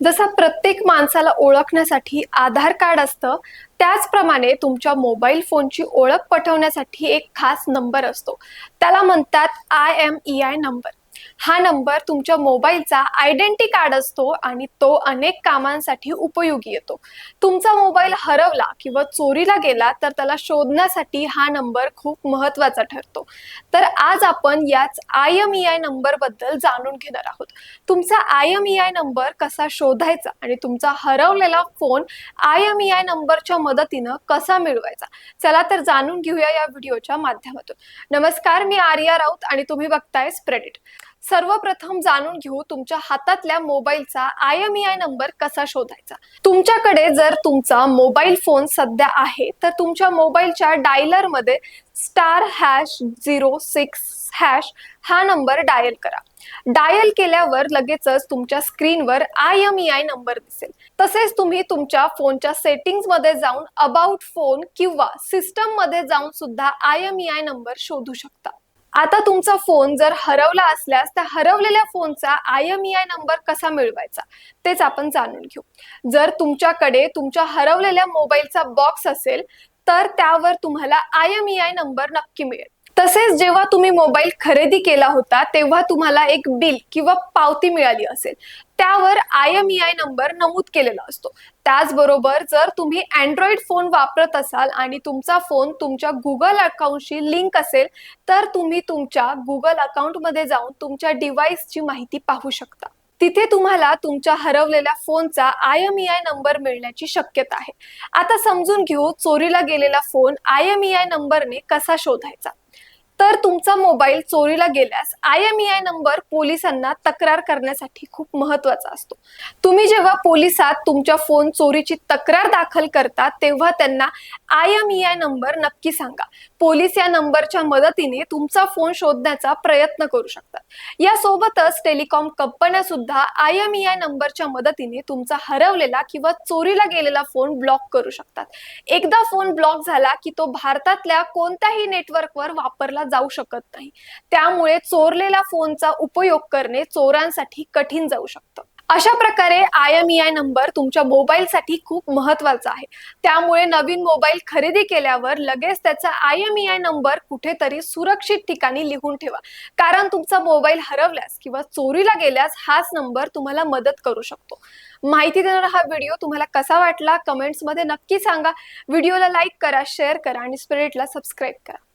जसा प्रत्येक माणसाला ओळखण्यासाठी आधार कार्ड असतं त्याचप्रमाणे तुमच्या मोबाईल फोनची ओळख पटवण्यासाठी एक खास नंबर असतो. त्याला म्हणतात I M E I number हा नंबर तुमच्या मोबाईलचा आयडेंटी कार्ड असतो आणि तो अनेक कामांसाठी उपयोगी येतो. तुमचा मोबाईल हरवला किंवा चोरीला गेला तर त्याला शोधण्यासाठी हा नंबर खूप महत्त्वाचा ठरतो. तर आज आपण याच आय एम ई आय नंबरबद्दल जाणून घेणार आहोत. तुमचा I M E I number कसा शोधायचा आणि तुमचा हरवलेला phone I M E I नंबरच्या मदतीनं कसा मिळवायचा? चला तर जाणून घेऊया या व्हिडिओच्या माध्यमातून. नमस्कार मी आर्या राऊत आणि तुम्ही बघताय स्प्रेडिट सर्वप्रथम जाणून घेऊ तुमच्या हातातल्या मोबाईलचा I M E I number कसा शोधायचा? तुमच्याकडे जर तुमचा मोबाईल फोन सध्या आहे तर तुमच्या मोबाईलच्या डायलरमध्ये star hash zero six hash हा नंबर डायल करा. डायल केल्यावर लगेचच तुमच्या स्क्रीनवर I M E I number दिसेल. तसेच तुम्ही तुमच्या फोनच्या सेटिंग्जमध्ये जाऊन अबाउट फोन किंवा सिस्टममध्ये जाऊन सुद्धा I M E I number शोधू शकता. आता तुमचा फोन जर हरवला असल्यास त्या हरवलेल्या फोनचा I M E I number कसा मिळवायचा? तेच आपण जाणून घेऊ. जर तुमच्याकडे तुमच्या हरवलेल्या मोबाईलचा बॉक्स असेल तर त्यावर तुम्हाला I M E I number नक्की मिळेल. तसेच जेव्हा तुम्ही मोबाईल खरेदी केला होता तेव्हा तुम्हाला एक बिल किंवा पावती मिळाली असेल. त्यावर I M E I number नमूद केलेला असतो. त्याचबरोबर जर तुम्ही अँड्रॉइड फोन वापरत असाल आणि तुमचा फोन तुमच्या गुगल अकाउंटशी लिंक असेल तर तुम्ही तुमच्या गुगल अकाउंटमध्ये जाऊन तुमच्या डिव्हाइसची माहिती पाहू शकता. तिथे तुम्हाला तुमच्या हरवलेल्या फोनचा I M E I number मिळण्याची शक्यता आहे. आता समजून घेऊ चोरीला गेलेला phone I M E I नंबरने कसा शोधायचा? तर तुमचा मोबाईल चोरीला गेल्यास I M E I number पोलिसांना तक्रार करण्यासाठी खूप महत्त्वाचा असतो. तुम्ही जेव्हा पोलिसात तुमच्या फोन चोरीची तक्रार दाखल करता तेव्हा त्यांना I M E I number नक्की सांगा. पोलीस या नंबरच्या मदतीने तुमचा फोन शोधण्याचा प्रयत्न करू शकतात. यासोबतच टेलिकॉम कंपन्या सुद्धा आय एम ई आय नंबरच्या मदतीने तुमचा हरवलेला किंवा चोरीला गेलेला फोन ब्लॉक करू शकतात. एकदा फोन ब्लॉक झाला की तो भारतातल्या कोणत्याही नेटवर्कवर वापरला जाऊ शकत शकत नाही. त्यामुळे चोरलेला फोनचा उपयोग करणे चोरांसाठी कठीण जाऊ शकतं. अशा प्रकारे I M E I number तुमच्या मोबाईलसाठी खूप महत्त्वाचा आहे. त्यामुळे नवीन मोबाईल खरेदी केल्यावर लगेच त्याचा I M E I number कुठेतरी सुरक्षित ठिकाणी लिहून ठेवा. कारण तुमचा मोबाईल हरवल्यास किंवा चोरीला गेल्यास हाच नंबर तुम्हाला मदत करू शकतो. माहिती देणारा हा व्हिडिओ तुम्हाला कसा वाटला कमेंट्समध्ये नक्की सांगा. व्हिडिओला लाईक करा शेअर करा आणि स्पिरिटला सबस्क्राईब करा.